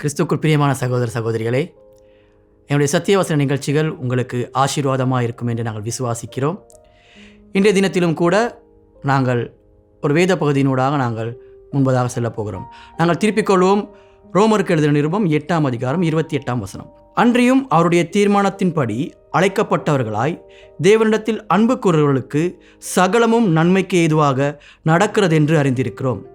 கிறிஸ்துக்குள் பிரியமான சகோதர சகோதரிகளே என்னுடைய சத்தியவசன நிகழ்ச்சிகள் உங்களுக்கு ஆசீர்வாதமாக இருக்கும் என்று நாங்கள் விசுவாசிக்கிறோம். இன்றைய தினத்திலும் கூட நாங்கள் ஒரு வேத பகுதியினூடாக நாங்கள் முன்பதாக செல்லப் போகிறோம். நாங்கள் திருப்பிக் கொள்வோம். ரோமருக்கு எழுதின நிருபம் எட்டாம் அதிகாரம் இருபத்தி எட்டாம் வசனம். அன்றியும் அவருடைய தீர்மானத்தின்படி அழைக்கப்பட்டவர்களாய் தேவனிடத்தில் அன்பு கூறுவர்களுக்கு சகலமும் நன்மைக்கு ஏதுவாக நடக்கிறது என்று அறிந்திருக்கிறோம்.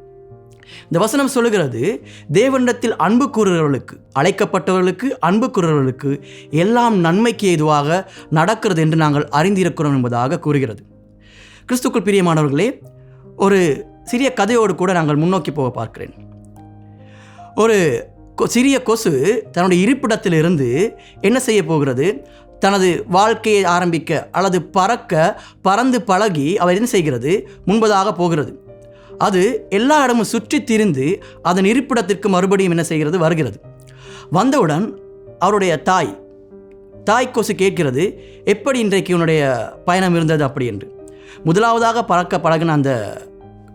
இந்த வசனம் சொல்லுகிறது தேவனிடத்தில் அன்பு கூறுகிறவர்களுக்கு அழைக்கப்பட்டவர்களுக்கு அன்பு கூறுகிறவர்களுக்கு எல்லாம் நன்மைக்கு ஏதுவாக நடக்கிறது என்று நாங்கள் அறிந்திருக்கிறோம் என்பதாக கூறுகிறது. கிறிஸ்துக்குள் பிரியமானவர்களே ஒரு சிறிய கதையோடு கூட நாங்கள் முன்னோக்கி போக பார்க்கிறேன். ஒரு கொ- சிறிய கொசு தன்னுடைய இருப்பிடத்திலிருந்து என்ன செய்ய போகிறது? தனது வாழ்க்கையை ஆரம்பிக்க அல்லது பறக்க பறந்து பழகி அவர் என்ன செய்கிறது? முன்பதாக போகிறது. அது எல்லா இடமும் சுற்றி திரிந்து அதன் இருப்பிடத்திற்கு மறுபடியும் என்ன செய்கிறது? வருகிறது. வந்தவுடன் அவருடைய தாய் தாய் கொசு கேட்கிறது எப்படி இன்றைக்கு உன்னுடைய பயணம் இருந்தது? அப்படி என்று. முதலாவதாக பறக்க பழகின அந்த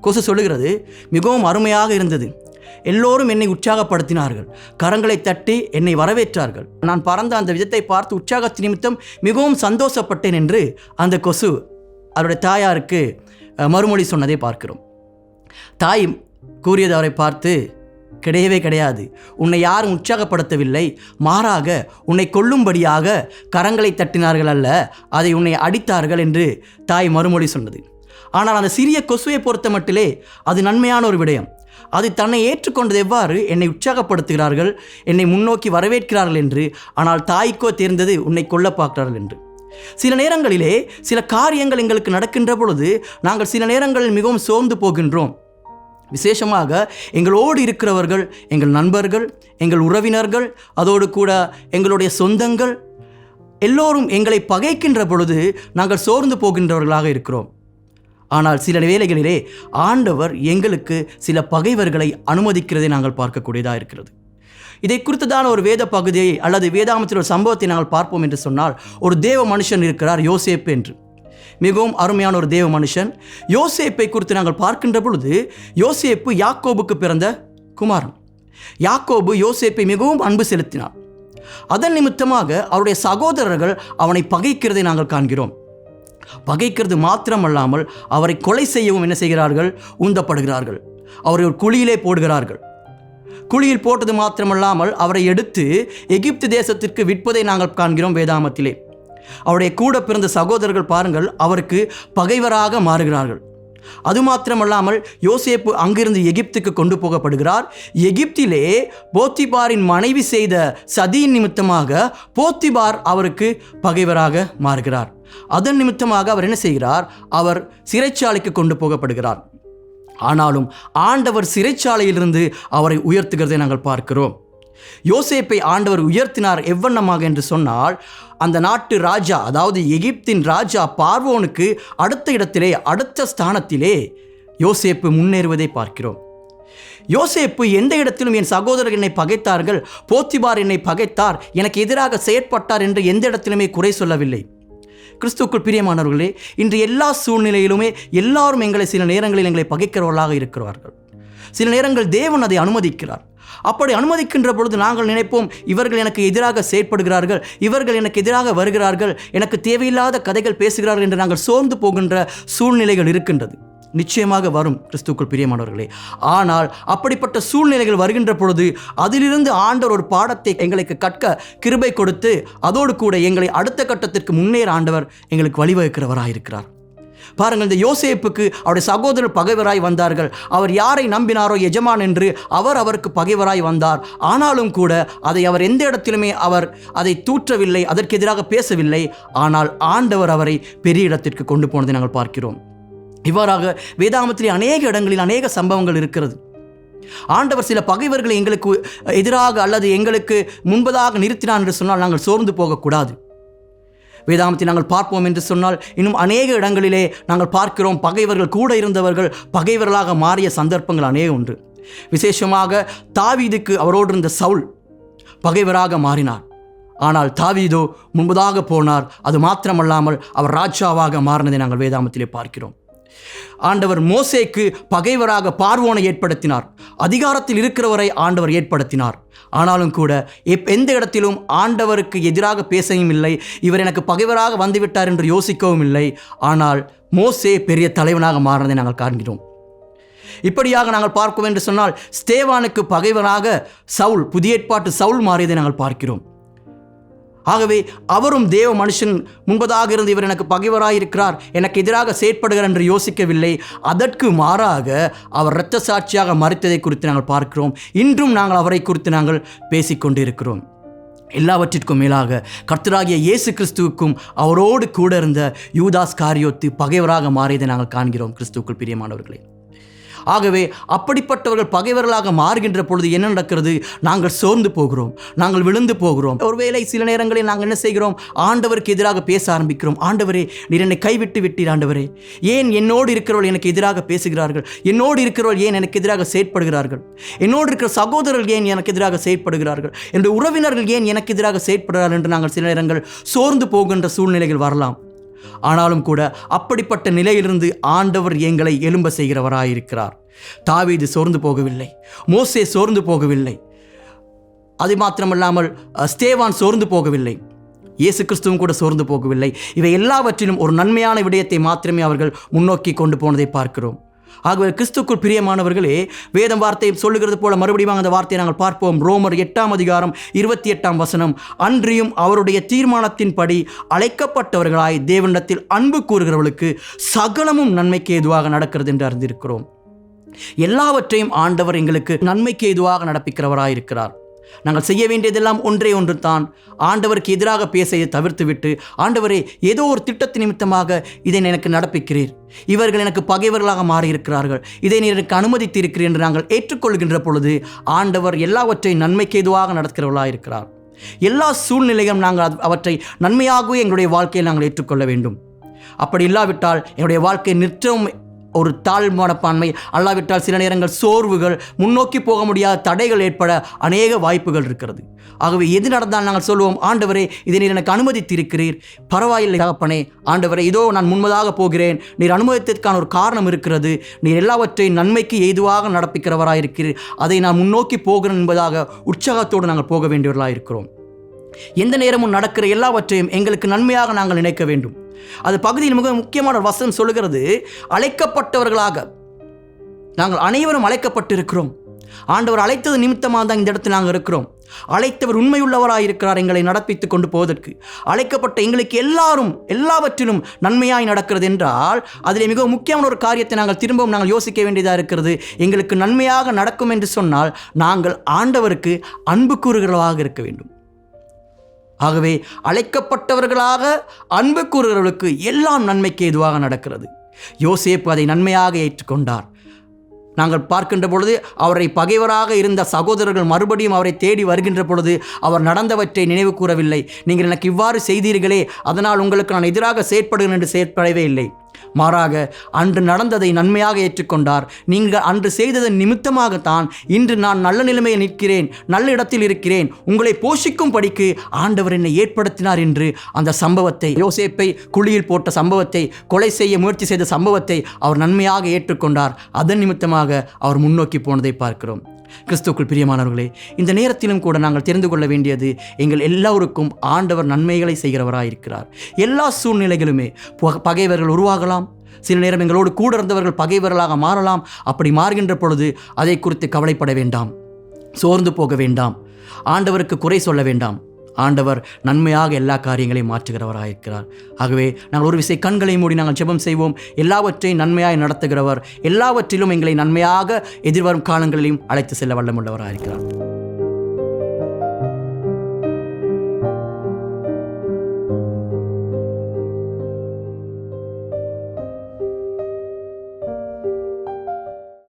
கொசு சொல்லுகிறது மிகவும் அருமையாக இருந்தது. எல்லோரும் என்னை உற்சாகப்படுத்தினார்கள். கரங்களை தட்டி என்னை வரவேற்றார்கள். நான் பறந்த அந்த விதத்தை பார்த்து உற்சாகத்து நிமித்தம் மிகவும் சந்தோஷப்பட்டேன் என்று அந்த கொசு அவருடைய தாயாருக்கு மறுமொழி சொன்னதை பார்க்கிறோம். தாய் கூறியது அவரை பார்த்து கிடையவே கிடையாது. உன்னை யாரும் உற்சாகப்படுத்தவில்லை. மாறாக உன்னை கொல்லும்படியாக கரங்களை தட்டினார்கள் அல்ல. அதை உன்னை அடித்தார்கள் என்று தாய் மறுமொழி சொன்னது. ஆனால் அந்த சிறிய கொசுவை பொறுத்த மட்டிலே அது நன்மையான ஒரு விடயம். அது தன்னை ஏற்றுக்கொண்டது எவ்வாறு? என்னை உற்சாகப்படுத்துகிறார்கள். என்னை முன்னோக்கி வரவேற்கிறார்கள் என்று. ஆனால் தாய்க்கோ தெரிந்தது உன்னை கொல்ல பார்க்கிறார்கள் என்று. சில நேரங்களிலே சில காரியங்கள் எங்களுக்கு நடக்கின்ற பொழுது நாங்கள் சில நேரங்களில் மிகவும் சோர்ந்து போகின்றோம். விசேஷமாக எங்களோடு இருக்கிறவர்கள் எங்கள் நண்பர்கள் எங்கள் உறவினர்கள் அதோடு கூட எங்களுடைய சொந்தங்கள் எல்லோரும் எங்களை பகைக்கின்ற பொழுது நாங்கள் சோர்ந்து போகின்றவர்களாக இருக்கிறோம். ஆனால் சில வேளைகளிலே ஆண்டவர் எங்களுக்கு சில பகைவர்களை அனுமதிக்கிறதை நாங்கள் பார்க்கக்கூடியதாக இருக்கிறது. இதை குறித்ததான ஒரு வேத பகுதியை அல்லது வேதாமத்தில் ஒரு சம்பவத்தை நாங்கள் பார்ப்போம் என்று சொன்னால் ஒரு தேவ மனுஷன் இருக்கிறார் யோசேப்பு என்று. மிகவும் அருமையான ஒரு தேவ மனுஷன். யோசேப்பை குறித்து நாங்கள் பார்க்கின்ற பொழுது யோசேப்பு யாக்கோபுக்கு பிறந்த குமாரன். யாக்கோபு யோசேப்பை மிகவும் அன்பு செலுத்தினார். அதன் நிமித்தமாக அவருடைய சகோதரர்கள் அவனை பகைக்கிறதை நாங்கள் காண்கிறோம். பகைக்கிறது மாத்திரமல்லாமல் அவரை கொலை செய்யவும் என்ன செய்கிறார்கள்? உந்தப்படுகிறார்கள். அவரை ஒரு குழியிலே போடுகிறார்கள். குழியில் போட்டது மாத்திரமல்லாமல் அவரை எடுத்து எகிப்து தேசத்திற்கு விற்பதை நாங்கள் காண்கிறோம் வேதாமத்திலே. அவருடைய கூட பிறந்த சகோதரர்கள் பாருங்கள் அவருக்கு பகைவராக மாறுகிறார்கள். அது மாத்திரமல்லாமல் யோசேப்பு அங்கிருந்து எகிப்துக்கு கொண்டு போகப்படுகிறார். எகிப்திலே போத்திபாரின் மனைவி செய்த சதியின் நிமித்தமாக போத்திபார் அவருக்கு பகைவராக மாறுகிறார். அதன் நிமித்தமாக அவர் என்ன செய்கிறார்? அவர் சிறைச்சாலைக்கு கொண்டு போகப்படுகிறார். ஆனாலும் ஆண்டவர் சிறைச்சாலையிலிருந்து அவரை உயர்த்துகிறதை நாங்கள் பார்க்கிறோம். யோசேப்பை ஆண்டவர் உயர்த்தினார் எவ்வண்ணமாக என்று சொன்னால் அந்த நாட்டு ராஜா அதாவது எகிப்தின் ராஜா பார்வோனுக்கு அடுத்த இடத்திலே அடுத்த ஸ்தானத்திலே யோசேப்பு முன்னேறுவதை பார்க்கிறோம். யோசேப்பு எந்த இடத்திலும் என் சகோதரர் என்னை பகைத்தார்கள் போத்திபார் என்னை பகைத்தார் எனக்கு எதிராக செயற்பட்டார் என்று எந்த இடத்திலுமே குறை சொல்லவில்லை. கிறிஸ்துக்குள் பிரியமானவர்களே இன்று எல்லா சூழ்நிலையிலுமே எல்லாரும் எங்களை சில நேரங்களில் எங்களை பகைக்கிறவர்களாக இருக்கிறார்கள். சில நேரங்கள் தேவன் அதை அனுமதிக்கிறார். அப்படி அனுமதிக்கின்ற பொழுது நாங்கள் நினைப்போம் இவர்கள் எனக்கு எதிராக செயற்படுகிறார்கள் இவர்கள் எனக்கு எதிராக வருகிறார்கள் எனக்கு தேவையில்லாத கதைகள் பேசுகிறார்கள் என்று நாங்கள் சோர்ந்து போகின்ற சூழ்நிலைகள் இருக்கின்றது. நிச்சயமாக வரும் கிறிஸ்துக்குள் பிரியமானவர்களே. ஆனால் அப்படிப்பட்ட சூழ்நிலைகள் வருகின்ற பொழுது அதிலிருந்து ஆண்டவர் ஒரு பாடத்தை எங்களுக்கு கற்க கிருபை கொடுத்து அதோடு கூட எங்களை அடுத்த கட்டத்திற்கு முன்னேற ஆண்டவர் எங்களுக்கு வழிவகுக்கிறவராயிருக்கிறார். பாருங்கள் இந்த யோசேப்புக்கு அவருடைய சகோதரர் பகைவராய் வந்தார்கள். அவர் யாரை நம்பினாரோ எஜமான் என்று அவர் அவருக்கு பகைவராய் வந்தார். ஆனாலும் கூட அதை அவர் எந்த இடத்திலுமே அவர் அதை தூற்றவில்லை அதற்கு எதிராக பேசவில்லை. ஆனால் ஆண்டவர் அவரை பெரிய இடத்திற்கு கொண்டு போனதை நாங்கள் பார்க்கிறோம். இவ்வாறாக வேதாமத்திலே அநேக இடங்களில் அநேக சம்பவங்கள் இருக்கிறது. ஆண்டவர் சில பகைவர்களை எங்களுக்கு எதிராக அல்லது எங்களுக்கு முன்பதாக நிறுத்தினான் என்று சொன்னால் நாங்கள் சோர்ந்து போகக்கூடாது. வேதாமத்தை நாங்கள் பார்ப்போம் என்று சொன்னால் இன்னும் அநேக இடங்களிலே நாங்கள் பார்க்கிறோம் பகைவர்கள் கூட இருந்தவர்கள் பகைவர்களாக மாறிய சந்தர்ப்பங்கள் அநேக உண்டு. விசேஷமாக தாவீதுக்கு அவரோடு இருந்த சவுல் பகைவராக மாறினார். ஆனால் தாவீதோ முன்பதாக போனார். அது மாத்திரமல்லாமல் அவர் ராஜாவாக மாறினதை நாங்கள் வேதாமத்திலே பார்க்கிறோம். ஆண்டவர் மோசேக்கு பகைவராக பார்வோனை ஏற்படுத்தினார். அதிகாரத்தில் இருக்கிறவரை ஆண்டவர் ஏற்படுத்தினார். ஆனாலும் கூட எப் எந்த இடத்திலும் ஆண்டவருக்கு எதிராக பேசவும் இல்லை. இவர் எனக்கு பகைவராக வந்துவிட்டார் என்று யோசிக்கவும் இல்லை. ஆனால் மோசே பெரிய தலைவனாக மாறினதை நாங்கள் காண்கிறோம். இப்படியாக நாங்கள் பார்ப்போம் என்று சொன்னால் ஸ்தேவானுக்கு பகைவராக சவுல் புதிய ஏற்பாட்டு சவுல் மாறியதை நாங்கள் பார்க்கிறோம். ஆகவே அவரும் தேவ மனுஷன் முன்பதாக இருந்து இவர் எனக்கு பகைவராக இருக்கிறார் எனக்கு எதிராக செயற்படுகிறார் என்று யோசிக்கவில்லை. அதற்கு மாறாக அவர் இரத்த சாட்சியாக மறித்ததை குறித்து நாங்கள் பார்க்கிறோம். இன்றும் நாங்கள் அவரை குறித்து நாங்கள் பேசிக்கொண்டிருக்கிறோம். எல்லாவற்றிற்கும் மேலாக கர்த்தராகிய இயேசு கிறிஸ்துவுக்கும் அவரோடு கூட இருந்த யூதாஸ் காரியோத்து பகைவராக மாறியதை நாங்கள் காண்கிறோம். கிறிஸ்துவுக்குள் பிரியமானவர்களே ஆகவே அப்படிப்பட்டவர்கள் பகைவர்களாக மாறுகின்ற பொழுது என்ன நடக்கிறது? நாங்கள் சோர்ந்து போகிறோம். நாங்கள் விழுந்து போகிறோம். ஒருவேளை சில நேரங்களில் நாங்கள் என்ன செய்கிறோம்? ஆண்டவருக்கு எதிராக பேச ஆரம்பிக்கிறோம். ஆண்டவரே நீர் என்னை கைவிட்டு விட்டீர் ஆண்டவரே. ஏன் என்னோடு இருக்கிறவர்கள் எனக்கு எதிராக பேசுகிறார்கள்? என்னோடு இருக்கிறவர்கள் ஏன் எனக்கு எதிராக செயற்படுகிறார்கள்? என்னோடு இருக்கிற சகோதரர்கள் ஏன் எனக்கு எதிராக செயற்படுகிறார்கள்? என்று உறவினர்கள் ஏன் எனக்கு எதிராக செயற்படுகிறார்கள்? என்று நாங்கள் சில நேரங்கள் சோர்ந்து போகின்ற சூழ்நிலைகள் வரலாம். ஆனாலும் கூட அப்படிப்பட்ட நிலையிலிருந்து ஆண்டவர் எங்களை எலும்ப செய்கிறவராயிருக்கிறார். தாவீது சோர்ந்து போகவில்லை. மோசே சோர்ந்து போகவில்லை. அது மாத்திரமல்லாமல் ஸ்டேவான் சோர்ந்து போகவில்லை. இயேசு கிறிஸ்துவும் கூட சோர்ந்து போகவில்லை. இவை எல்லாவற்றிலும் ஒரு நன்மையான விடயத்தை மாத்திரமே அவர்கள் முன்னோக்கி கொண்டு போனதை பார்க்கிறோம். ஆகவே கிறிஸ்துக்குள் பிரியமானவர்களே வேதம் வார்த்தையும் சொல்லுகிறது போல மறுபடியும் அந்த வார்த்தையை நாங்கள் பார்ப்போம். ரோமர் எட்டாம் அதிகாரம் இருபத்தி எட்டாம் வசனம். அன்றியும் அவருடைய தீர்மானத்தின்படி அழைக்கப்பட்டவர்களாய் தேவனிடத்தில் அன்பு கூறுகிறவர்களுக்கு சகலமும் நன்மைக்கு ஏதுவாக நடக்கிறது என்று அறிந்திருக்கிறோம். எல்லாவற்றையும் ஆண்டவர் எங்களுக்கு நன்மைக்கு ஏதுவாக நடப்பிக்கிறவராயிருக்கிறார். நாங்கள் செய்ய வேண்டியதெல்லாம் ஒன்றே ஒன்று தான் ஆண்டவருக்கு எதிராக பேச தவிர்த்துவிட்டு ஆண்டவரே ஏதோ ஒரு திட்டத்து நிமித்தமாக இதை எனக்கு நடப்பிக்கிறீர். இவர்கள் எனக்கு பகைவர்களாக மாறியிருக்கிறார்கள். இதை நீ எனக்கு அனுமதித்திருக்கிறீர் என்று நாங்கள் ஏற்றுக்கொள்கின்ற பொழுது ஆண்டவர் எல்லாவற்றையும் நன்மைக்கு எதுவாக நடக்கிறவர்களாக இருக்கிறார். எல்லா சூழ்நிலையும் நாங்கள் அவற்றை நன்மையாகவே எங்களுடைய வாழ்க்கையை நாங்கள் ஏற்றுக்கொள்ள வேண்டும். அப்படி இல்லாவிட்டால் என்னுடைய வாழ்க்கை நிற்கும் ஒரு தாழ் மனப்பான்மை அல்லாவிட்டால் சில நேரங்கள் சோர்வுகள் முன்னோக்கி போக முடியாத தடைகள் ஏற்பட அநேக வாய்ப்புகள் இருக்கிறது. ஆகவே எது நடந்தால் நாங்கள் சொல்லுவோம் ஆண்டவரே இதை நீர் எனக்கு அனுமதித்திருக்கிறீர். பரவாயில்லை தகப்பனே ஆண்டவரே இதோ நான் முன்மதாக போகிறேன். நீர் அனுமதித்ததற்கான ஒரு காரணம் இருக்கிறது. நீர் எல்லாவற்றையும் நன்மைக்கு ஏதுவாக நடப்பிக்கிறவராயிருக்கிறீர். அதை நான் முன்னோக்கி போகிறேன் என்பதாக உற்சாகத்தோடு நாங்கள் போக வேண்டியவர்களாக இருக்கிறோம் எந்த நேரமும் நடக்கிற எல்லாவற்றையும் எங்களுக்கு நன்மையாக நாங்கள் நினைக்க வேண்டும். அது பகுதியில் மிக முக்கியமான வசனம் சொல்லுகிறது அழைக்கப்பட்டவர்களாக நாங்கள் அனைவரும் அழைக்கப்பட்டிருக்கிறோம். ஆண்டவர் அழைத்தது நிமித்தமாக தான் இந்த இடத்தில் நாங்கள் இருக்கிறோம். அழைத்தவர் உண்மையுள்ளவராக இருக்கிறார் எங்களை நடப்பித்துக் கொண்டு போவதற்கு. அழைக்கப்பட்ட எங்களுக்கு எல்லாரும் எல்லாவற்றிலும் நன்மையாய் நடக்கிறது என்றால் அதில் மிக முக்கியமான ஒரு காரியத்தை நாங்கள் திரும்பவும் நாங்கள் யோசிக்க வேண்டியதாக இருக்கிறது. எங்களுக்கு நன்மையாக நடக்கும் என்று சொன்னால் நாங்கள் ஆண்டவருக்கு அன்பு கூறுகிறவாக இருக்க வேண்டும். ஆகவே அழைக்கப்பட்டவர்களாக அன்பு கூறுகிறவர்களுக்கு எல்லாம் நன்மைக்கு எதுவாக நடக்கிறது. யோசேப்பு அதை நன்மையாக ஏற்றுக்கொண்டார். நாங்கள் பார்க்கின்ற பொழுது அவரை பகைவராக இருந்த சகோதரர்கள் மறுபடியும் அவரை தேடி வருகின்ற பொழுது அவர் நடந்தவற்றை நினைவு கூறவில்லை. நீங்கள் எனக்கு இவ்வாறு செய்தீர்களே அதனால் உங்களுக்கு நான் எதிராக செயற்படுகிறேன் என்று செயற்படவே இல்லை. மாறாக அன்று நடந்ததை நன்மையாக ஏற்றுக்கொண்டார். நீங்கள் அன்று செய்ததன் நிமித்தமாகத்தான் இன்று நான் நல்ல நிலைமையில் நிற்கிறேன் நல்ல இடத்தில் இருக்கிறேன். உங்களை போஷிக்கும் படிக்கு ஆண்டவர் என்னை ஏற்படுத்தினார் என்று அந்த சம்பவத்தை யோசேப்பை குழியில் போட்ட சம்பவத்தை கொலை செய்ய முயற்சி செய்த சம்பவத்தை அவர் நன்மையாக ஏற்றுக்கொண்டார். அதன் நிமித்தமாக அவர் முன்னோக்கி போனதை பார்க்கிறோம். கிறிஸ்துக்குள் பிரியமானவர்களே இந்த நேரத்திலும் கூட நாங்கள் தெரிந்து கொள்ள வேண்டியது எங்கள் எல்லோருக்கும் ஆண்டவர் நன்மைகளை செய்கிறவராயிருக்கிறார். எல்லா சூழ்நிலைகளுமே பக- பகைவர்கள் உருவாகலாம். சில நேரம் எங்களோடு கூட இருந்தவர்கள் பகைவர்களாக மாறலாம். அப்படி மாறுகின்ற பொழுது அதை குறித்து கவலைப்பட வேண்டாம். சோர்ந்து போக வேண்டாம். ஆண்டவருக்கு குறை சொல்ல வேண்டாம். ஆண்டவர் நன்மையாக எல்லா காரியங்களையும் மாற்றுகிறவராயிருக்கிறார் ஆகவே நாங்கள் ஒரு விசை கண்களை மூடி நாங்கள் ஜெபம் செய்வோம். எல்லாவற்றையும் நன்மையாக நடத்துகிறவர் எல்லாவற்றிலும் எங்களை நன்மையாக எதிர்வரும் காலங்களிலும் அழைத்து செல்ல வல்லமுள்ளவராக இருக்கிறார்